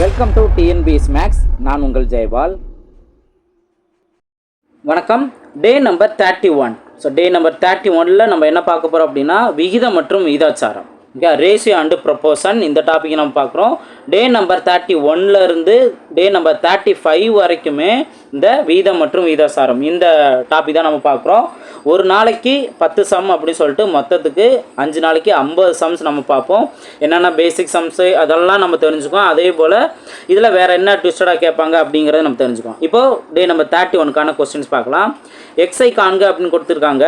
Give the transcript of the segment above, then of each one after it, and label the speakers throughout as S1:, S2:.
S1: Welcome to TNPS maths நான் உங்கள் ஜெயபால் வணக்கம். Day number thirty one so day number thirty ஒனில் நம்ம என்ன பார்க்க போகிறோம் அப்படின்னா விகிதம் மற்றும் விகிதாச்சாரம். ஓகே ரேஷியோ அண்டு ப்ரொப்போஷன் இந்த டாப்பிக்கை நம்ம பார்க்குறோம். டே நம்பர் தேர்ட்டி இருந்து டே நம்பர் தேர்ட்டி ஃபைவ் வரைக்குமே இந்த வீதம் மற்றும் வீதாசாரம் இந்த டாபிக் தான் நம்ம பார்க்குறோம். ஒரு நாளைக்கு பத்து சம் அப்படின்னு சொல்லிட்டு மொத்தத்துக்கு அஞ்சு நாளைக்கு ஐம்பது சம்ஸ் நம்ம பார்ப்போம். என்னென்ன பேசிக் சம்ஸு அதெல்லாம் நம்ம தெரிஞ்சுக்குவோம். அதே போல் இதில் வேறு என்ன ட்விஸ்டடாக கேட்பாங்க அப்படிங்கிறத நம்ம தெரிஞ்சுக்குவோம். இப்போது டே நம்பர் தேர்ட்டி ஒனுக்கான கொஸ்டின்ஸ் பார்க்கலாம் எக்ஸை காண்க அப்படின்னு கொடுத்துருக்காங்க.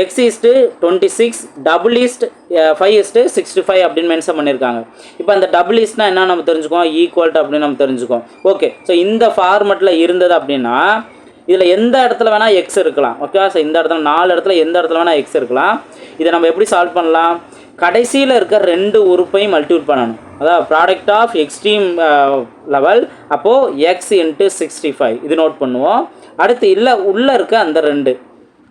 S1: X is to twenty six double is to five is to sixty five அப்படின்னு மென்ஷன் பண்ணியிருக்காங்க இப்போ அந்த டபுள் ஈஸ்ட்னா என்ன நம்ம தெரிஞ்சுக்கோம் ஈக்குவல்ட் அப்படின்னு நம்ம தெரிஞ்சுக்கோம் ஓகே ஸோ இந்த ஃபார்மெட்டில் இருந்தது அப்படின்னா இதில் எந்த இடத்துல வேணால் எக்ஸ் இருக்கலாம். ஓகே ஸோ இந்த இடத்துல நாலு இடத்துல எந்த இடத்துல வேணால் எக்ஸ் இருக்கலாம். இதை நம்ம எப்படி சால்வ் பண்ணலாம்? கடைசியில் இருக்க ரெண்டு உறுப்பையும் மல்டிபிள் பண்ணணும். அதாவது ப்ராடக்ட் ஆஃப் எக்ஸ்ட்ரீம் லெவல் அப்போது எக்ஸ் இன்ட்டு சிக்ஸ்டி ஃபைவ் இது நோட் பண்ணுவோம். அடுத்து இல்லை உள்ளே இருக்க அந்த ரெண்டு.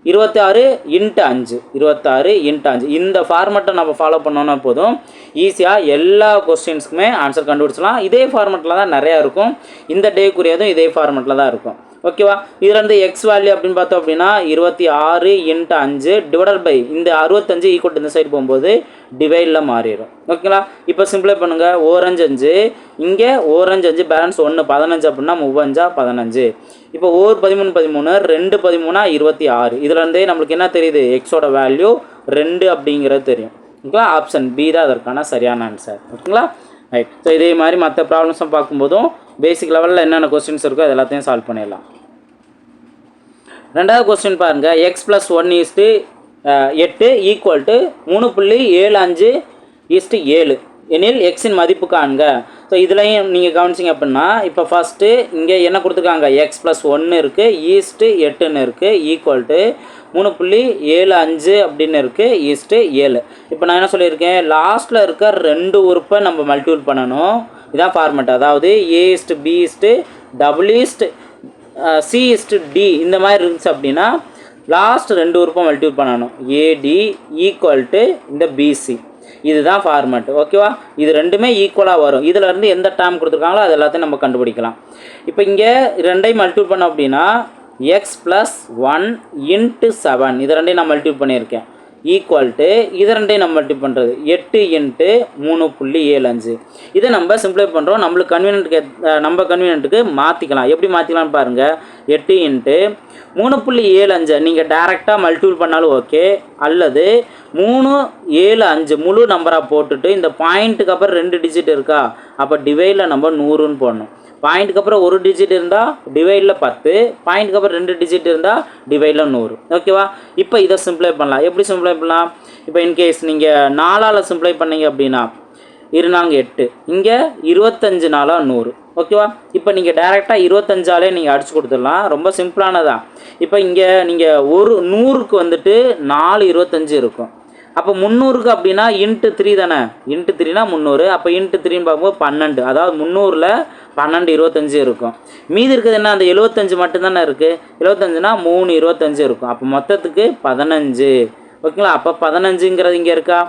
S1: இருபத்தாறு இன்ட்டு அஞ்சு. இருபத்தாறு இன்ட்டு அஞ்சு. இந்த ஃபார்மெட்டை நம்ம ஃபாலோ பண்ணோன்னா போதும். ஈஸியாக எல்லா கொஸ்டின்ஸ்க்குமே ஆன்சர் கண்டுபிடிச்சலாம் இதே ஃபார்மெட்டில் தான் நிறையா இருக்கும். இந்த டேக்குரியதும் இதே ஃபார்மெட்டில் தான் இருக்கும். ஓகேவா? இதுலேருந்து எக்ஸ் வேல்யூ அப்படின்னு பார்த்தோம் அப்படின்னா இருபத்தி ஆறு இன்ட்டு அஞ்சு டிவைடட் பை இந்த அறுபத்தஞ்சு ஈக்குவல் இந்த சைடு போகும்போது டிவைடில் மாறிடும். ஓகேங்களா? இப்போ சிம்பிளை பண்ணுங்கள் ஓரஞ்சு அஞ்சு. இங்கே ஓரஞ்சு அஞ்சு பேலன்ஸ் ஒன்று பதினஞ்சு அப்படின்னா மூவஞ்சா பதினஞ்சு. இப்போ ஓர் பதிமூணு பதிமூணு ரெண்டு பதிமூணா இருபத்தி ஆறு. இதுலேருந்தே நம்மளுக்கு என்ன தெரியுது? எக்ஸோட வேல்யூ ரெண்டு அப்படிங்கிறது தெரியும். ஓகேங்களா? ஆப்ஷன் பி தான் அதற்கான சரியான ஆன்சர் ஓகேங்களா? ரைட் ஸோ இதே மாதிரி மற்ற ப்ராப்ளம்ஸும் பார்க்கும்போதும் பேசிக் லெவலில் என்னென்ன கொஸ்டின்ஸ் இருக்கோ அது எல்லாத்தையும் சால்வ் பண்ணிடலாம். ரெண்டாவது கொஸ்டின் பாருங்கள் x plus one is to எட்டு ஈக்குவல் டு மூணு புள்ளி ஏழு அஞ்சு ஈஸ்ட்டு ஏழு. எனில் எக்ஸின் மதிப்பு காண்க. ஸோ இதுலையும் நீங்கள் கவனிச்சிங்க அப்படின்னா இப்போ ஃபஸ்ட்டு இங்கே என்ன கொடுத்துருக்காங்க? எக்ஸ் ப்ளஸ் ஒன்று இருக்குது ஈஸ்ட்டு எட்டுன்னு இருக்குது ஈக்குவல் டு மூணு புள்ளி ஏழு அஞ்சு அப்படின்னு இருக்குது ஈஸ்ட்டு ஏழு. இப்போ நான் என்ன சொல்லியிருக்கேன்? லாஸ்ட்டில் இருக்க ரெண்டு உறுப்பை நம்ம மல்டிபிள் பண்ணணும். இதான் ஃபார்மெட் அதாவது A is to B is to double is to C is to D இந்த மாதிரி இருந்துச்சு அப்படின்னா லாஸ்ட் ரெண்டு உறுப்பை மல்டிபிள் பண்ணணும். ஏடி ஈக்குவல் டு இந்த பிசி இதுதான் ஃபார்மெட் ஓகேவா இது ரெண்டுமே ஈக்குவலாக வரும். இதில் இருந்து எந்த டேம் கொடுத்துருக்காங்களோ அது எல்லாத்தையும் நம்ம கண்டுபிடிக்கலாம். இப்போ இங்கே ரெண்டையும் மல்டிபிள் பண்ணோம் அப்படின்னா x plus one into seven இது ரெண்டையும் நான் மல்டிபிள் பண்ணியிருக்கேன். ஈக்குவல் டு இது ரெண்டையும் நம்ம மல்டிபிள் பண்ணுறது எட்டு இன்ட்டு மூணு புள்ளி ஏழு அஞ்சு. இதை நம்ம சிம்பிளை பண்ணுறோம் நம்மளுக்கு கன்வீனியன்ட்டுக்கு நம்ம கன்வீனியன்ட்டுக்கு மாற்றிக்கலாம் எப்படி மாற்றிக்கலாம்னு பாருங்கள் எட்டு இன்ட்டு மூணு புள்ளி ஏழு அஞ்சு. நீங்கள் டேரெக்டாக மல்டிபிள் பண்ணாலும் ஓகே அல்லது மூணு ஏழு அஞ்சு முழு நம்பராக போட்டுட்டு இந்த பாயிண்ட்டுக்கு அப்புறம் ரெண்டு டிஜிட் இருக்கா? அப்போ டிவைடில் நம்ம நூறுன்னு போடணும். பாயிண்ட்டுக்கு அப்புறம் ஒரு டிஜிட் இருந்தால் டிவைடில் பத்து. பாயிண்ட்டுக்கு அப்புறம் ரெண்டு டிஜிட் இருந்தால் டிவைடில் நூறு. ஓகேவா இப்போ இதை சிம்ப்ளை பண்ணலாம். எப்படி சிம்ப்ளை பண்ணலாம்? இப்போ இன்கேஸ் நீங்கள் நாலால் சிம்ப்ளை பண்ணீங்க அப்படின்னா இருநாங்க எட்டு. இங்கே இருபத்தஞ்சு நாளாக நூறு. ஓகேவா இப்போ நீங்கள் டேரெக்டாக இருபத்தஞ்சாலே நீங்கள் அடிச்சு கொடுத்துடலாம். ரொம்ப சிம்பிளானதான் இப்போ இங்கே நீங்கள் ஒரு நூறுக்கு வந்துட்டு நாலு இருபத்தஞ்சு இருக்கும். அப்போ முந்நூறுக்கு அப்படின்னா இன்ட்டு த்ரீ தானே? இன்ட்டு த்ரீனா முந்நூறு. அப்போ இன்ட்டு த்ரீன்னு பார்க்கும்போது பன்னெண்டு. அதாவது முந்நூறில் பன்னெண்டு இருபத்தஞ்சு இருக்கும். மீதி இருக்கிறது என்ன? அந்த எழுபத்தஞ்சு மட்டும்தானே இருக்குது எழுபத்தஞ்சுனா மூணு இருபத்தஞ்சு இருக்கும். அப்போ மொத்தத்துக்கு பதினஞ்சு. ஓகேங்களா? அப்போ பதினஞ்சுங்கிறது இங்கே இருக்கா?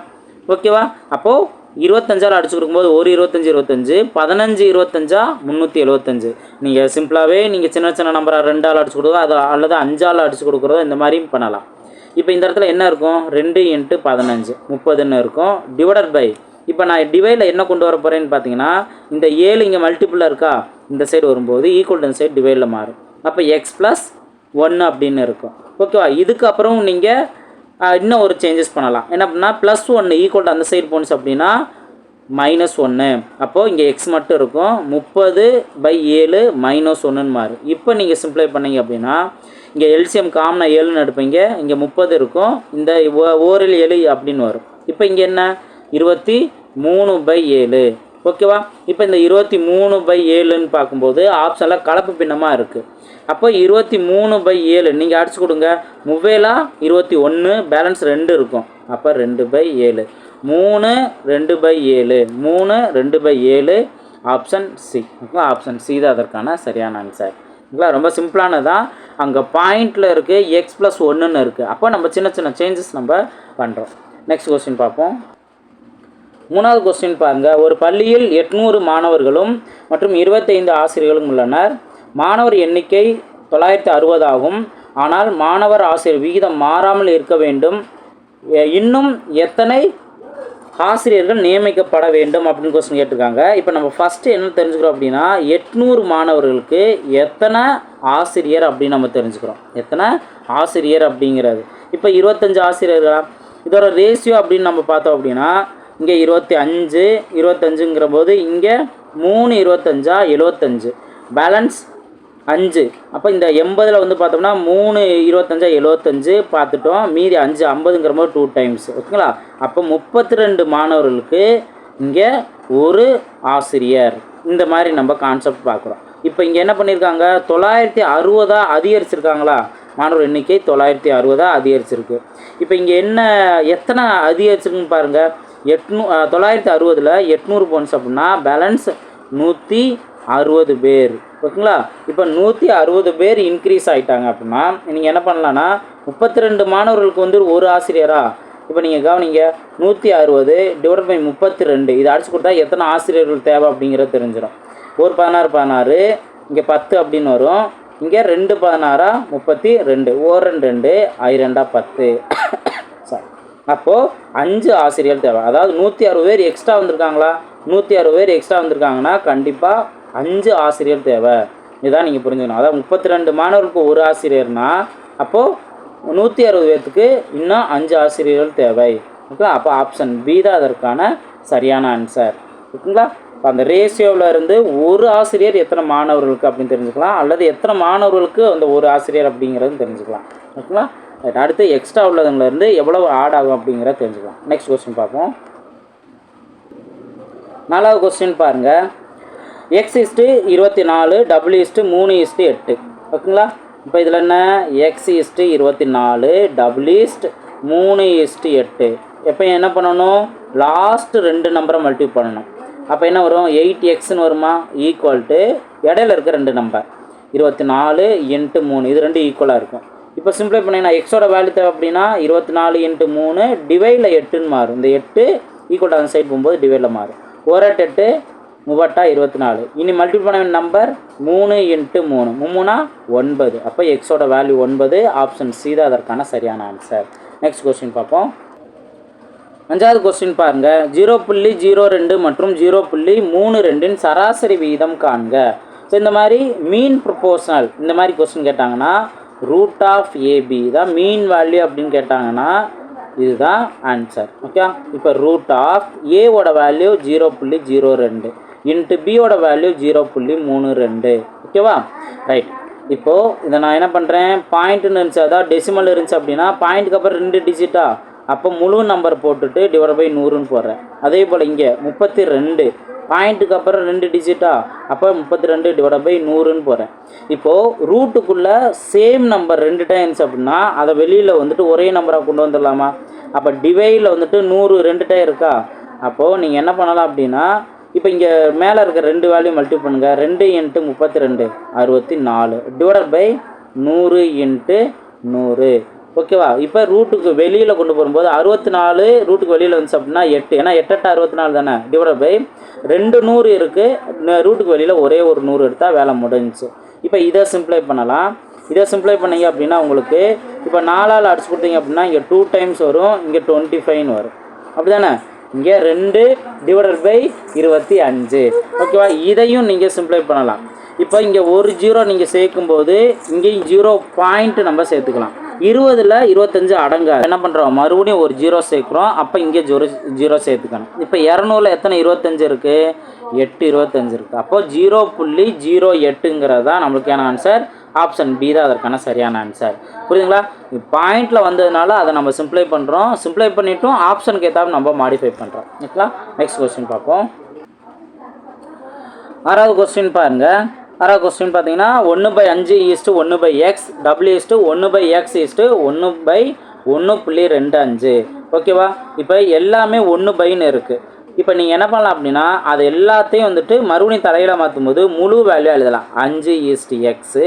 S1: ஓகேவா? அப்போது இருபத்தஞ்சால் அடிச்சு கொடுக்கும்போது ஒரு இருபத்தஞ்சி இருபத்தஞ்சு. பதினஞ்சு இருபத்தஞ்சா? முந்நூற்றி எழுபத்தஞ்சு. நீங்கள் சிம்பிளாகவே நீங்கள் சின்ன சின்ன நம்பராக ரெண்டால் அடிச்சு கொடுக்குறதோ அது அல்லது அஞ்சால் அடிச்சு கொடுக்குறதோ இந்த மாதிரியும் பண்ணலாம். இப்போ இந்த இடத்துல என்ன இருக்கும்? ரெண்டு இன்ட்டு பதினஞ்சு. முப்பதுன்னு இருக்கும். டிவைடட் பை இப்போ நான் டிவைடில் என்ன கொண்டு வர போகிறேன்னு பார்த்தீங்கன்னா இந்த ஏழு இங்கே மல்டிப்புளாக இருக்கா? இந்த சைடு வரும்போது ஈக்குவல் டு சைடு டிவைடில் மாறும். அப்போ எக்ஸ் ப்ளஸ் ஒன்று அப்படின்னு இருக்கும். ஓகேவா இதுக்கப்புறம் நீங்கள் இன்னும் ஒரு சேஞ்சஸ் பண்ணலாம். என்ன அப்படின்னா ப்ளஸ் ஒன்று ஈக்குவல் டு அந்த சைடு போணுச்சு அப்படின்னா மைனஸ் ஒன்று அப்போது இங்கே எக்ஸ் மட்டும் இருக்கும். முப்பது பை ஏழு மைனஸ் ஒன்றுன்னு மாறும். இப்போ நீங்கள் சிம்ப்ளை பண்ணீங்க அப்படின்னா இங்கே எல்சிஎம் காமனா ஏழுன்னு எடுப்பீங்க. இங்கே முப்பது இருக்கும். இந்த ஓ- ஓரில் ஏழு அப்படின்னு வரும். இப்போ இங்கே என்ன? இருபத்தி மூணு பை ஏழு. ஓகேவா இப்போ இந்த இருபத்தி மூணு பை ஏழுன்னு பார்க்கும்போது ஆப்ஷனில் கலப்பு பின்னமாக இருக்குது அப்போ இருபத்தி மூணு பை ஏழு நீங்கள் அடிச்சு கொடுங்க. முவேலா இருபத்தி ஒன்று பேலன்ஸ் ரெண்டு இருக்கும். அப்போ ரெண்டு பை ஏழு. மூணு ரெண்டு பை ஏழு. மூணு ரெண்டு பை ஏழு. ஆப்ஷன் சி ஆப்ஷன் சி தான் அதற்கான சரியான ஆன்சர் ஓகேங்களா ரொம்ப சிம்பிளானதான் அங்கே பாயிண்டில் இருக்குது எக்ஸ் ப்ளஸ் ஒன்றுன்னு இருக்குது அப்போ நம்ம சின்ன சின்ன சேஞ்சஸ் நம்ம பண்ணுறோம் நெக்ஸ்ட் கொஸ்டின் பார்ப்போம். மூணாவது கொஸ்டின் பாருங்கள் ஒரு பள்ளியில் எட்நூறு மாணவர்களும் மற்றும் இருபத்தைந்து ஆசிரியர்களும் உள்ளனர். மாணவர் எண்ணிக்கை தொள்ளாயிரத்தி அறுபது ஆகும். ஆனால் மாணவர் ஆசிரியர் விகிதம் மாறாமல் இருக்க வேண்டும். இன்னும் எத்தனை ஆசிரியர்கள் நியமிக்கப்பட வேண்டும் அப்படின்னு கொஸ்டின் கேட்டிருக்காங்க. இப்போ நம்ம ஃபஸ்ட்டு என்ன தெரிஞ்சுக்கிறோம் அப்படின்னா எட்நூறு மாணவர்களுக்கு எத்தனை ஆசிரியர் அப்படின்னு நம்ம தெரிஞ்சுக்கிறோம். எத்தனை ஆசிரியர் அப்படிங்கிறது. இப்போ இருபத்தஞ்சு ஆசிரியர்களா? இதோட ரேஷியோ அப்படின்னு நம்ம பார்த்தோம் அப்படின்னா இங்கே இருபத்தி அஞ்சு இருபத்தஞ்சுங்கிற போது இங்கே மூணு இருபத்தஞ்சா எழுவத்தஞ்சு பேலன்ஸ் அஞ்சு. அப்போ இந்த எண்பதில் வந்து பார்த்தோம்னா மூணு இருபத்தஞ்சா எழுபத்தஞ்சு பார்த்துட்டோம். மீதி அஞ்சு ஐம்பதுங்கிற போது டூ டைம்ஸ் ஓகேங்களா? அப்போ முப்பத்தி ரெண்டு மாணவர்களுக்கு இங்கே ஒரு ஆசிரியர். இந்த மாதிரி நம்ம கான்செப்ட் பார்க்குறோம். இப்போ இங்கே என்ன பண்ணியிருக்காங்க? தொள்ளாயிரத்தி அறுபதாக அதிகரிச்சிருக்காங்களா? மாணவர் எண்ணிக்கை தொள்ளாயிரத்தி அறுபதாக அதிகரிச்சிருக்கு. இப்போ இங்கே என்ன எத்தனை அதிகரிச்சிருக்குன்னு பாருங்கள் எட்நூ தொள்ளாயிரத்தி அறுபதில் எட்நூறு போன்ஸ் அப்படின்னா பேலன்ஸ் நூற்றி அறுபது பேர். ஓகேங்களா? இப்போ நூற்றி அறுபது பேர் இன்க்ரீஸ் ஆகிட்டாங்க அப்படின்னா நீங்கள் என்ன பண்ணலான்னா முப்பத்தி ரெண்டு மாணவர்களுக்கு வந்து ஒரு ஆசிரியரா? இப்போ நீங்கள் கவனிங்க நூற்றி அறுபது டிவைட் பை முப்பத்தி ரெண்டு இதை அடிச்சு கொடுத்தா எத்தனை ஆசிரியர்கள் தேவை அப்படிங்கிறது தெரிஞ்சிடும் ஒரு பதினாறு பதினாறு இங்கே பத்து அப்படின்னு வரும். இங்கே ரெண்டு பதினாறா முப்பத்தி ரெண்டு ஓர் ரெண்டு ரெண்டு ஐ பத்து. சாரி அப்போது அஞ்சு ஆசிரியர் தேவை. அதாவது நூற்றி அறுபது பேர் எக்ஸ்ட்ரா வந்திருக்காங்களா? நூற்றி அறுபது பேர் எக்ஸ்ட்ரா வந்திருக்காங்கன்னா கண்டிப்பாக அஞ்சு ஆசிரியர் தேவை. இதுதான் நீங்கள் புரிஞ்சுக்கணும். அதாவது முப்பத்தி ரெண்டு மாணவர்களுக்கு ஒரு ஆசிரியர்னா அப்போது நூற்றி அறுபது பேர்த்துக்கு இன்னும் அஞ்சு ஆசிரியர்கள் தேவை. ஓகே அப்போ ஆப்ஷன் பி தான் அதற்கான சரியான ஆன்சர் ஓகேங்களா? இப்போ அந்த ரேஷியோவில் இருந்து ஒரு ஆசிரியர் எத்தனை மாணவர்களுக்கு அப்படின்னு தெரிஞ்சுக்கலாம். அல்லது எத்தனை மாணவர்களுக்கு அந்த ஒரு ஆசிரியர் அப்படிங்கிறது தெரிஞ்சுக்கலாம். ஓகேங்களா? ரைட் அடுத்து எக்ஸ்ட்ரா உள்ளதுலேருந்து எவ்வளவு ஆட் ஆகும் அப்படிங்கிறத தெரிஞ்சுக்கலாம். நெக்ஸ்ட் கொஸ்டின் பார்ப்போம். நாலாவது கொஸ்டின் பாருங்கள் எக்ஸ் இஸ்ட்டு இருபத்தி நாலு டபுள் இஸ்ட்டு மூணு இஸ்ட்டு எட்டு. ஓகேங்களா? இப்போ இதில் என்ன? எக்ஸ் இஸ்ட்டு இருபத்தி நாலு டபுள் இஸ்ட் மூணு இஸ்ட்டு எட்டு. எப்போ என்ன பண்ணணும்? லாஸ்ட்டு ரெண்டு நம்பரை மல்டி பண்ணணும். அப்போ என்ன வரும்? எயிட் எக்ஸ்னு வருமா? ஈக்குவல் டு இடையில இருக்க ரெண்டு நம்பர் இருபத்தி நாலு இன்ட்டு மூணு. இது ரெண்டு ஈக்குவலாக இருக்கும். இப்போ சிம்பிளை பண்ணிங்கன்னா எக்ஸோட வேல்யூ தேவை அப்படின்னா இருபத்தி நாலு இன்ட்டு மூணு டிவைடில் எட்டுன்னு மாறும். இந்த எட்டு ஈக்குவல் அந்த சைடு போகும்போது டிவைடில் மாறும். ஒரு எட்டு எட்டு மூவட்டா இருபத்தி நாலு இனி மல்டிபிள் பண்ண நம்பர் மூணு இன்ட்டு மூணு. மூணுனா ஒன்பது. அப்போ எக்ஸோட வேல்யூ ஒன்பது ஆப்ஷன் சி தான் அதற்கான சரியான ஆன்சர் நெக்ஸ்ட் கொஸ்டின் பார்ப்போம். அஞ்சாவது கொஸ்டின் பாருங்க. ஜீரோ புள்ளி ஜீரோ ரெண்டு மற்றும் ஜீரோ புள்ளி மூணு ரெண்டின் சராசரி விகிதம் காண்க. ஸோ இந்த மாதிரி மீன் ப்ரொபோஷனல் இந்த மாதிரி கொஸ்டின் கேட்டாங்கன்னா ரூட் ஆஃப் ஏபி தான் மீன் வேல்யூ அப்படின்னு கேட்டாங்கன்னா இதுதான் ஆன்சர் ஓகே இப்போ ரூட் ஆஃப் ஏவோட வேல்யூ ஜீரோ புள்ளி ஜீரோ ரெண்டு. இன்ட்டு பியோட வேல்யூ ஜீரோ புள்ளி மூணு ரெண்டு. ஓகேவா ரைட் இப்போது இதை நான் என்ன பண்ணுறேன் பாயிண்ட்டுன்னு இருந்துச்சு. அதாவது டெசிமல் இருந்துச்சு அப்படின்னா பாயிண்ட்டுக்கு அப்புறம் ரெண்டு டிஜிட்டா அப்போ முழு நம்பர் போட்டுட்டு டிவைட் பை நூறுன்னு போடுறேன். அதே போல் இங்கே முப்பத்தி ரெண்டு. பாயிண்ட்டுக்கு அப்புறம் ரெண்டு டிஜிட்டா அப்போ முப்பத்தி ரெண்டு டிவைட் பை நூறுன்னு போகிறேன் இப்போது ரூட்டுக்குள்ளே சேம் நம்பர் ரெண்டு டைம்ஸ் அப்படின்னா அதை வெளியில் வந்துட்டு ஒரே நம்பராக கொண்டு வந்துடலாமா? அப்போ டிவைடில் வந்துட்டு நூறு ரெண்டு டைம் இருக்கா? அப்போது நீங்கள் என்ன பண்ணலாம் அப்படின்னா இப்போ இங்கே மேலே இருக்க ரெண்டு வேல்யூ மல்டி பண்ணுங்கள் ரெண்டு இன்ட்டு முப்பத்தி ரெண்டு அறுபத்தி நாலு டிவைட் பை நூறு. இன்ட்டு நூறு ஓகேவா இப்போ ரூட்டுக்கு வெளியில் கொண்டு போகும்போது அறுபத்தி நாலு ரூட்டுக்கு வெளியில் வந்துச்சு அப்படின்னா எட்டு. ஏன்னா எட்டு அறுபத்தி நாலு தானே? டிவைட் பை ரெண்டு நூறு இருக்குது ரூட்டுக்கு வெளியில் ஒரே ஒரு நூறு எடுத்தால் வேலை முடிஞ்சிச்சு. இப்போ இதை சிம்ப்ளை பண்ணலாம். இதை சிம்ப்ளை பண்ணீங்க அப்படின்னா உங்களுக்கு இப்போ நாலால் அடிச்சு கொடுத்தீங்க அப்படின்னா இங்கே டூ டைம்ஸ் வரும். இங்கே டுவெண்ட்டி ஃபைவ்னு வரும். அப்படி தானே இங்கே ரெண்டு டிவைடட் பை இருபத்தி அஞ்சு. ஓகேவா இதையும் நீங்கள் சிம்ப்ளை பண்ணலாம். இப்போ இங்கே ஒரு ஜீரோ நீங்கள் சேர்க்கும்போது இங்கேயும் ஜீரோ பாயிண்ட் நம்ம சேர்த்துக்கலாம். இருபதில் இருபத்தஞ்சு அடங்காது. என்ன பண்ணுறோம் மறுபடியும் ஒரு ஜீரோ சேர்க்குறோம். அப்போ இங்கே ஜீரோ ஜீரோ சேர்த்துக்கணும். இப்போ இரநூறுல எத்தனை இருபத்தஞ்சு இருக்குது எட்டு இருபத்தஞ்சு இருக்குது அப்போது ஜீரோ புள்ளி ஜீரோ எட்டுங்கிறது தான் நம்மளுக்கான ஆன்சர் ஆப்ஷன் பி தான் அதற்கான சரியான ஆன்சர் புரியுதுங்களா? பாயிண்டில் வந்ததுனால அதை நம்ம சிம்ப்ளை பண்ணுறோம் சிம்ப்ளை பண்ணிட்டும் ஆப்ஷனுக்கு ஏற்றாலும் நம்ம மாடிஃபை பண்ணுறோம் ஓகேங்களா நெக்ஸ்ட் கொஸ்டின் பார்ப்போம். ஆறாவது கொஸ்டின் பாருங்க. ஆறாவது கொஸ்டின் பார்த்தீங்கன்னா ஒன்று பை அஞ்சு ஈஸ்ட்டு ஒன்று by x W is to ஒன்று பை எக்ஸ் ஈஸ்ட்டு ஒன்று பை ஒன்று புள்ளி ரெண்டு அஞ்சு. ஓகேவா இப்போ எல்லாமே ஒன்று பைன்னு இருக்குது இப்போ நீங்கள் என்ன பண்ணலாம் அப்படின்னா அது எல்லாத்தையும் வந்துட்டு மறுபடியும் தலையில் மாற்றும் போது முழு வேல்யூ எழுதலாம். அஞ்சு is to x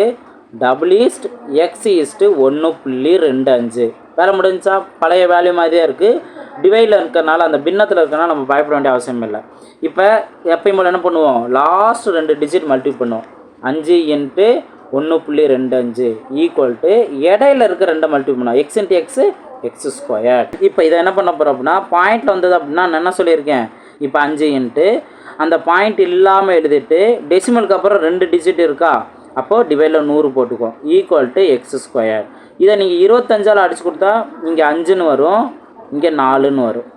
S1: double is to x is to ஒன்று புள்ளி ரெண்டு அஞ்சு. வேலை முடிஞ்சா பழைய வேல்யூ மாதிரியே இருக்குது டிவைடில் இருக்கிறனால அந்த பின்னத்தில் இருக்கிறனால நம்ம பயப்பட வேண்டிய அவசியம் இல்லை. இப்போ எப்பயும் போல் என்ன பண்ணுவோம்? லாஸ்ட் ரெண்டு டிஜிட் மல்டி பண்ணுவோம். அஞ்சு இன்ட்டு ஒன்று புள்ளி ரெண்டு அஞ்சு ஈக்குவல் டு இடையில இருக்க ரெண்டு மல்டி பண்ணுவோம். X into x x square இப்போ இதை என்ன பண்ண போகிறோம் அப்படின்னா பாயிண்ட் வந்தது அப்படின்னா நான் என்ன சொல்லியிருக்கேன்? இப்போ அஞ்சு இன்ட்டு அந்த பாயிண்ட் இல்லாமல் எழுதிட்டு டெசிமலுக்கு அப்புறம் ரெண்டு டிஜிட் இருக்கா? அப்போது டிவைடில் நூறு போட்டுக்கும் ஈக்குவல் டு எக்ஸ் ஸ்கொயர் இதை நீங்கள் இருபத்தஞ்சால் அடிச்சு கொடுத்தா இங்கே அஞ்சுன்னு வரும் இங்கே நாலுன்னு வரும்.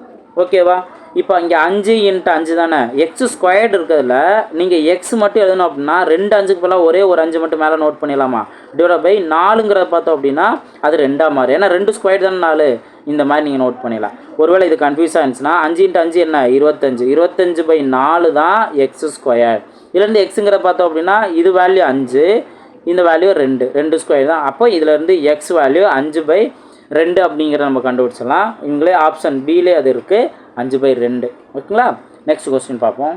S1: ஓகேவா இப்போ இங்கே அஞ்சு இன்ட்டு அஞ்சு தானே? எக்ஸ் ஸ்கொயர்டு இருக்கிறதுல நீங்கள் எக்ஸ் மட்டும் எழுதணும் அப்படின்னா ரெண்டு அஞ்சுக்கு பதிலாக ஒரே ஒரு அஞ்சு மட்டும் மேலே நோட் பண்ணிடலாமா? டிவைட் பை நாலுங்கிறத பார்த்தோம் அப்படின்னா அது ரெண்டாக மாறும். ஏன்னா ரெண்டு ஸ்கொயர் தானே நாலு? இந்த மாதிரி நீங்கள் நோட் பண்ணிடலாம். ஒருவேளை இது கன்ஃபியூஸாக இருந்துச்சுன்னா அஞ்சு இன்ட்டு அஞ்சு என்ன? இருபத்தஞ்சு. இருபத்தஞ்சு பை நாலு தான் எக்ஸ் ஸ்கொயர் இதுலேருந்து எக்ஸுங்கிற பார்த்தோம் அப்படின்னா இது வேல்யூ அஞ்சு இந்த வேல்யூ ரெண்டு ரெண்டு ஸ்கொயர் தான். அப்போ இதுலேருந்து எக்ஸ் வேல்யூ அஞ்சு பை ரெண்டு அப்படிங்கிறத நம்ம கண்டுபிடிச்சிடலாம். இங்களே ஆப்ஷன் பிலே அது இருக்குது அஞ்சு பை ரெண்டு. ஓகேங்களா? நெக்ஸ்ட் கொஸ்டின் பார்ப்போம்.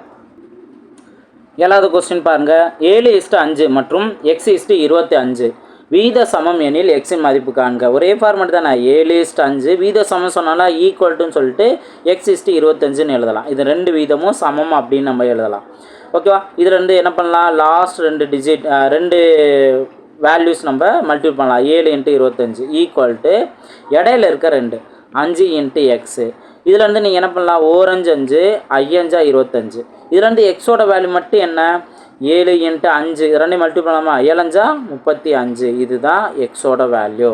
S1: ஏழாவது கொஸ்டின் பாருங்கள் ஏழு இஸ்ட்டு அஞ்சு மற்றும் எக்ஸ் இஸ்ட்டு இருபத்தி அஞ்சு. வீத சமம் எனில் எக்ஸின் மதிப்பு காண்க. ஒரே ஃபார்மெட் தானே. ஏழு இஸ்ட் அஞ்சு. வீத சமம் சொன்னாலும் ஈக்குவல்ட்டுன்னு சொல்லிட்டு எக்ஸ் இஸ்ட்டு இருபத்தஞ்சுன்னு எழுதலாம். இது ரெண்டு வீதமும் சமம் அப்படின்னு நம்ம எழுதலாம். ஓகேவா இதில் இருந்து என்ன பண்ணலாம்? லாஸ்ட் ரெண்டு டிஜிட் ரெண்டு வேல்யூஸ் நம்ம மல்டிபிள் பண்ணலாம். ஏழு இன்ட்டு இருபத்தஞ்சு ஈக்குவல் டு இடையில இருக்க ரெண்டு. அஞ்சு இன்ட்டு எக்ஸு இதுலேருந்து நீங்கள் என்ன பண்ணலாம்? ஓரஞ்சு அஞ்சு ஐயஞ்சா இருபத்தஞ்சு. இதுலேருந்து எக்ஸோட வேல்யூ மட்டும் என்ன? ஏழு இன்ட்டு அஞ்சு ரெண்டு மல்டிபிள் பண்ணலாமா? ஏழஞ்சா முப்பத்தி அஞ்சு. இதுதான் எக்ஸோட வேல்யூ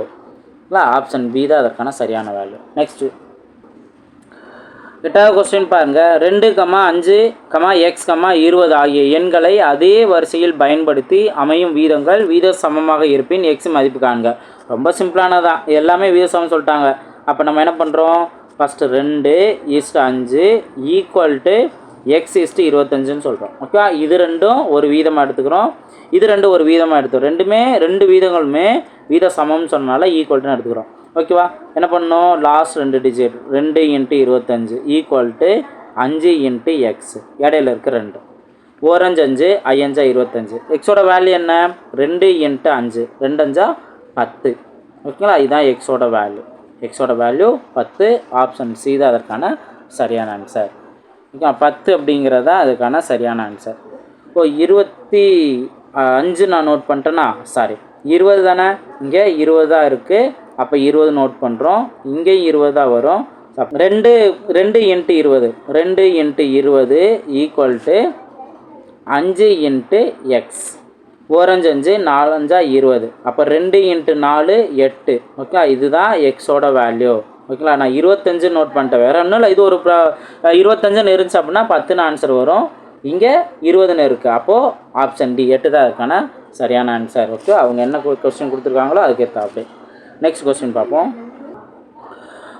S1: இல்லை ஆப்ஷன் பி தான் அதற்கான சரியான வேல்யூ நெக்ஸ்ட்டு எட்டாவது கொஸ்டின் பாருங்கள் ரெண்டு கமா அஞ்சு கமா எக்ஸ் கமா இருபது ஆகிய எண்களை அதே வரிசையில் பயன்படுத்தி அமையும் வீதங்கள் வீத சமமாக இருப்பின் எக்ஸ் மதிப்பு காண்க. ரொம்ப சிம்பிளானதான் எல்லாமே வீத சமம் சொல்லிட்டாங்க. அப்போ நம்ம என்ன பண்ணுறோம் ஃபஸ்ட்டு ரெண்டு ஈஸ்ட் அஞ்சு equal to x is to இருபத்தஞ்சுன்னு சொல்கிறோம் ஓகே இது ரெண்டும் ஒரு வீதமாக எடுத்துக்கிறோம். இது ரெண்டும் ஒரு வீதமாக எடுத்துக்கிறோம். ரெண்டுமே ரெண்டு வீதங்களுமே வீத சமம்னு சொன்னனால ஈக்குவல்ட்டுன்னு எடுத்துக்கிறோம். ஓகேவா என்ன பண்ணோம் லாஸ்ட் ரெண்டு டிஜிட் ரெண்டு இன்ட்டு இருபத்தஞ்சு ஈக்குவல் டு அஞ்சு இன்ட்டு எக்ஸ் இடையில இருக்க ரெண்டு. ஓரஞ்சு அஞ்சு ஐயஞ்சா இருபத்தஞ்சு. எக்ஸோட வேல்யூ என்ன? ரெண்டு இன்ட்டு அஞ்சு. ரெண்டு அஞ்சா பத்து. ஓகேங்களா இதுதான் எக்ஸோட வேல்யூ எக்ஸோட வேல்யூ பத்து. ஆப்ஷன் சி தான் அதற்கான சரியான ஆன்சர் பத்து அப்படிங்கிறது தான் அதுக்கான சரியான ஆன்சர் இப்போது இருபத்தி அஞ்சு நான் நோட் பண்ணிட்டேன்னா சாரி இருபது தானே? இங்கே இருபது தான் இருக்குது அப்போ இருபது நோட் பண்ணுறோம் இங்கேயும் இருபது தான் வரும். ரெண்டு ரெண்டு இன்ட்டு இருபது. ரெண்டு இன்ட்டு இருபது ஈக்குவல் டு அஞ்சு இன்ட்டு எக்ஸ் ஓரஞ்சு அஞ்சு நாலஞ்சா இருபது. அப்போ ரெண்டு இன்ட்டு நாலு எட்டு. ஓகே இதுதான் எக்ஸோட வேல்யூ ஓகேங்களா? நான் இருபத்தஞ்சு நோட் பண்ணிட்டேன். வேறு ஒன்றும் இல்லை. இது ஒரு ப்ரா இருபத்தஞ்சுன்னு இருந்துச்சு அப்படின்னா பத்துன்னு ஆன்சர் வரும். இங்கே இருபதுன்னு இருக்குது அப்போது ஆப்ஷன் டி எட்டு தான் இருக்கான. சரியான ஆன்சர் ஓகே அவங்க என்ன கொஸ்டின் கொடுத்துருக்காங்களோ அதுக்கேற்ற அப்படி. நெக்ஸ்ட் கொஸ்டின் பார்ப்போம்.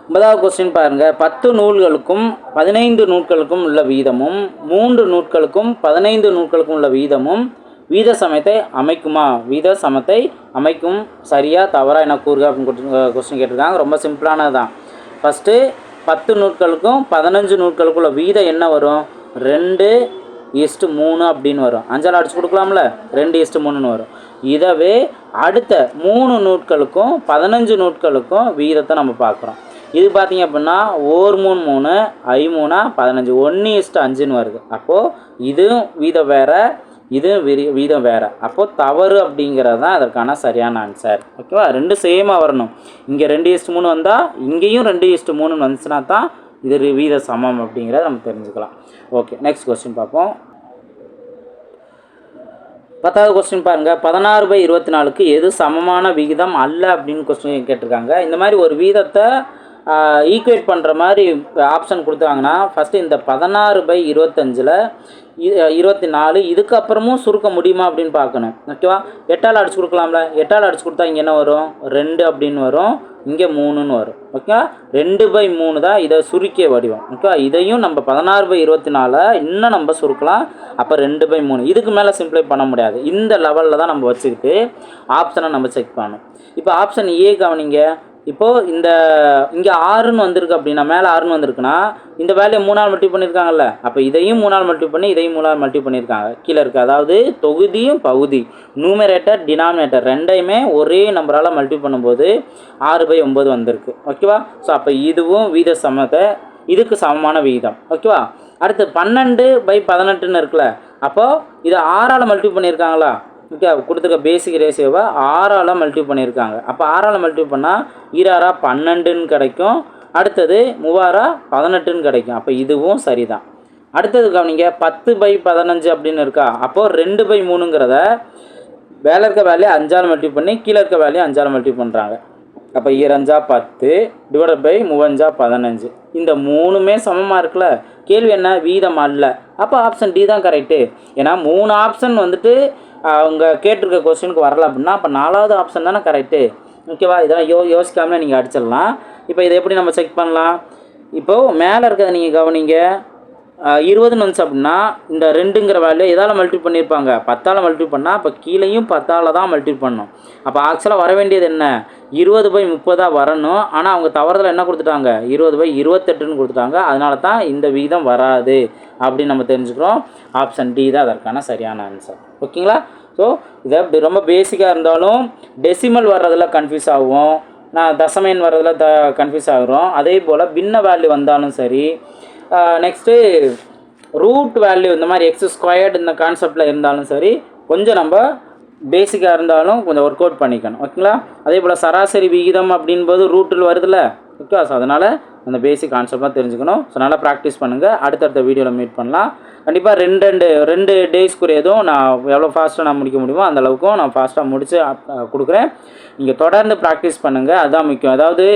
S1: ஒன்பதாவது கொஸ்டின் பாருங்கள் பத்து நூல்களுக்கும் பதினைந்து நூட்களுக்கும் உள்ள வீதமும் மூன்று நூட்களுக்கும் பதினைந்து நூட்களுக்கும் உள்ள வீதமும் வீத சமயத்தை அமைக்குமா? வீத சமத்தை அமைக்கும். சரியா தவறா என்ன கூறுக அப்படின்னு கொஸ்டின் கேட்டிருக்காங்க. ரொம்ப சிம்பிளானது தான் ஃபஸ்ட்டு பத்து நூட்களுக்கும் பதினஞ்சு நூட்களுக்குள்ள வீதம் என்ன வரும்? ரெண்டு ஈஸ்ட்டு மூணு அப்படின்னு வரும். அஞ்சால் அடிச்சு கொடுக்கலாம்ல? ரெண்டு ஈஸ்ட்டு மூணுன்னு வரும். இதவே அடுத்த மூணு நூட்களுக்கும் பதினஞ்சு நூட்களுக்கும் வீதத்தை நம்ம பார்க்குறோம். இது பார்த்தீங்க அப்படின்னா ஓர் மூணு மூணு ஐ மூணா பதினஞ்சு. ஒன்று இஸ்ட்டு அஞ்சுன்னு வருது. அப்போது இதுவும் வீதம் வேறு இது விரி வீதம் வேறு. அப்போது தவறு அப்படிங்கிறது தான் அதற்கான சரியான ஆன்சர் ஓகேவா ரெண்டு சேமாக வரணும். இங்கே ரெண்டு இஸ்ட்டு மூணு வந்தால் இங்கேயும் ரெண்டு இஸ்ட்டு மூணு வந்துச்சுன்னா தான் இது வீத சமம் அப்படிங்கிறத நம்ம தெரிஞ்சுக்கலாம். ஓகே நெக்ஸ்ட் கொஸ்டின் பார்ப்போம். பத்தாவது கொஸ்டின் பாருங்கள் பதினாறு பை இருபத்தி நாலுக்கு எது சமமான விகிதம் அல்ல அப்படின்னு கொஸ்டின் கேட்டிருக்காங்க. இந்த மாதிரி ஒரு வீதத்தை ஈக்குவேட் பண்ணுற மாதிரி ஆப்ஷன் கொடுத்தாங்கன்னா ஃபஸ்ட்டு இந்த பதினாறு பை இருபத்தஞ்சில் இருபத்தி நாலு இதுக்கப்புறமும் சுருக்க முடியுமா அப்படின்னு பார்க்கணும். ஓகேவா எட்டால் அடிச்சு கொடுக்கலாம்ல. எட்டால் அடிச்சு கொடுத்தா இங்கே என்ன வரும்? ரெண்டு அப்படின்னு வரும். இங்கே மூணுன்னு வரும். ஓகேவா ரெண்டு பை மூணு தான் இதை சுருக்கிய வடிவம். ஓகேவா இதையும் நம்ம பதினாறு பை இருபத்தி நாலு இன்னும் நம்ம சுருக்கலாம். அப்போ ரெண்டு பை மூணு. இதுக்கு மேலே சிம்ப்ளை பண்ண முடியாது. இந்த லெவலில் தான் நம்ம வச்சுக்கிட்டு ஆப்ஷனை நம்ம செக் பண்ணணும். இப்போ ஆப்ஷன் ஏ கவனிங்க. இப்போது இந்த இங்கே ஆறுன்னு வந்திருக்கு அப்படின்னா மேலே ஆறுன்னு வந்திருக்குன்னா இந்த வேலையை மூணால் மல்டி பண்ணியிருக்காங்கல்ல அப்போ இதையும் மூணால் மல்டி பண்ணி இதையும் மூணால் மல்டி பண்ணியிருக்காங்க. கீழே இருக்குது அதாவது தொகுதியும் பகுதி நியூமரேட்டர் டினாமினேட்டர் ரெண்டையுமே ஒரே நம்பரால் மல்டி பண்ணும்போது ஆறு பை ஒம்பது வந்திருக்கு. ஓகேவா ஸோ அப்போ இதுவும் வீத சமத்தை இதுக்கு சமமான விகிதம். ஓகேவா அடுத்து பன்னெண்டு பை பதினெட்டுன்னு இருக்குல்ல அப்போது இதை ஆறால் மல்டி பண்ணியிருக்காங்களா? ஓகே கொடுத்துருக்க பேசிக் ரேஷியோவை ஆறால் மல்டி பண்ணியிருக்காங்க. அப்போ ஆறால் மல்டி பண்ணால் ஈராறா பன்னெண்டுன்னு கிடைக்கும். அடுத்தது மூவாரா பதினெட்டுன்னு கிடைக்கும். அப்போ இதுவும் சரிதான். அடுத்தது கவனிங்க பத்து பை பதினஞ்சு அப்படின்னு இருக்கா? அப்போது ரெண்டு பை மூணுங்கிறத வேலை இருக்க வேலையை அஞ்சால் மல்டிப் பண்ணி கீழே இருக்க வேலையை அஞ்சால் மல்டிப் பண்ணுறாங்க அப்போ ஈரஞ்சா பத்து டிவைட் பை மூவஞ்சா பதினஞ்சு. இந்த மூணுமே சமமாக இருக்குல்ல? கேள்வி என்ன? வீதம் அல்ல. அப்போ ஆப்ஷன் டி தான் கரெக்டு ஏன்னா மூணு ஆப்ஷன் வந்துட்டு அவங்க கேட்டிருக்க கொஸ்டினுக்கு வரல அப்படின்னா அப்போ நாலாவது ஆப்ஷன் தானே கரெக்டு ஓகேவா இதெல்லாம் யோ யோசிக்காமலே நீங்கள் அடிச்சிடலாம். இப்போ இதை எப்படி நம்ம செக் பண்ணலாம்? இப்போது மேலே இருக்கிறத நீங்கள் கவனிங்க. இருபது இருபதுன்னு அப்படின்னா இந்த ரெண்டுங்கிற வேல்யூ எதால் மல்டிப் பண்ணியிருப்பாங்க பத்தால் மல்டி பண்ணால் அப்போ கீழேயும் பத்தால் தான் மல்டி பண்ணணும் அப்போ ஆக்சுவலாக வர வேண்டியது என்ன? இருபது பை முப்பதாக வரணும். ஆனால் அவங்க தவறுதல் என்ன கொடுத்துட்டாங்க? இருபது பை இருபத்தெட்டுன்னு கொடுத்துட்டாங்க. அதனால தான் இந்த விகிதம் வராது அப்படின்னு நம்ம தெரிஞ்சுக்கிறோம். ஆப்ஷன் டி தான் அதற்கான சரியான ஆன்சர் ஓகேங்களா ஸோ இதை ரொம்ப பேசிக்காக இருந்தாலும் டெசிமல் வர்றதில் கன்ஃபியூஸ் ஆகும் நான் தசமைன் வர்றதில் த கன்ஃபியூஸ் ஆகுறோம். அதே போல் பின்ன வேல்யூ வந்தாலும் சரி நெக்ஸ்ட்டு ரூட் வேல்யூ இந்த மாதிரி எக்ஸ் ஸ்கொயர்டு இந்த கான்செப்டில் இருந்தாலும் சரி கொஞ்சம் நம்ம பேசிக்காக இருந்தாலும் கொஞ்சம் ஒர்க் அவுட் பண்ணிக்கணும் ஓகேங்களா அதே போல் சராசரி விகிதம் அப்படின்போது ரூட்டில் வருதுல்ல? இருக்குது ஸோ அதனால் அந்த பேசிக் கான்செப்ட்லாம் தெரிஞ்சுக்கணும். ஸோ நல்லா ப்ராக்டிஸ் பண்ணுங்கள் அடுத்தடுத்த வீடியோவில் மீட் பண்ணலாம். கண்டிப்பாக ரெண்டு ரெண்டு ரெண்டு டேஸ்க்குரியதும் நான் எவ்வளோ ஃபாஸ்ட்டாக நான் முடிக்க முடியுமோ அந்த அளவுக்கும் நான் ஃபாஸ்ட்டாக முடித்து கொடுக்குறேன். நீங்கள் தொடர்ந்து ப்ராக்டிஸ் பண்ணுங்கள் அதுதான் முக்கியம். அதாவது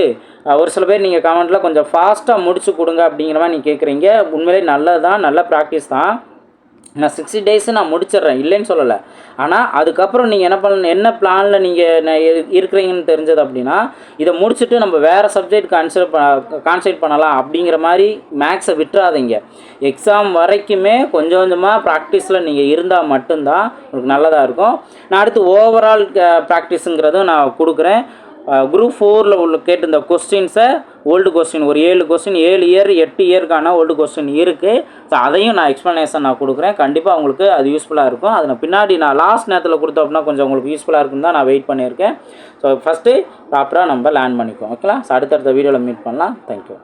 S1: ஒரு சில பேர் நீங்கள் கமெண்ட்டில் கொஞ்சம் ஃபாஸ்ட்டாக முடிச்சு கொடுங்க அப்படிங்கிற மாதிரி நீங்கள் கேட்குறீங்க உண்மையிலே நல்லது தான் நல்ல ப்ராக்டிஸ் தான். நான் சிக்ஸ்டி டேஸு நான் முடிச்சிடுறேன். இல்லைன்னு சொல்லலை. ஆனால் அதுக்கப்புறம் நீங்கள் என்ன பண்ண என்ன பிளானில் நீங்கள் இருக்கிறீங்கன்னு தெரிஞ்சது அப்படின்னா இதை முடிச்சுட்டு நம்ம வேறு சப்ஜெக்ட் கான்செப்ட் கான்சன்ட்ரேட் பண்ணலாம் அப்படிங்கிற மாதிரி மேக்ஸை விட்டுறாதீங்க. எக்ஸாம் வரைக்குமே கொஞ்சம் கொஞ்சமாக ப்ராக்டிஸில் நீங்கள் இருந்தால் மட்டும்தான் உங்களுக்கு நல்லதாக இருக்கும். நான் அடுத்து ஓவரால் ப்ராக்டிஸுங்கிறதும் நான் கொடுக்குறேன். குரூப் ஃபோரில் உள்ள கேட்டிருந்த கொஸ்டின்ஸை ஓல்டு கொஸ்டின் ஒரு ஏழு கொஸ்டின் ஏழு இயர் எட்டு இயருக்கான ஓல்டு கொஸ்டின் இருக்குது ஸோ அதையும் நான் எக்ஸ்ப்ளனேஷன் நான் கொடுக்குறேன். கண்டிப்பாக உங்களுக்கு அது யூஸ்ஃபுல்லாக இருக்கும். அதை நான் பின்னாடி நான் லாஸ்ட் நேரத்தில் கொடுத்தோம் அப்படின்னா கொஞ்சம் உங்களுக்கு யூஸ்ஃபுல்லாக இருக்கும் தான் நான் வெயிட் பண்ணியிருக்கேன். ஸோ ஃபஸ்ட்டு ப்ராப்பராக நம்ம லேர்ன் பண்ணிக்குவோம். ஓகேங்களா ஸோ அடுத்தடுத்த வீடியோவில் மீட் பண்ணலாம். தேங்க்யூ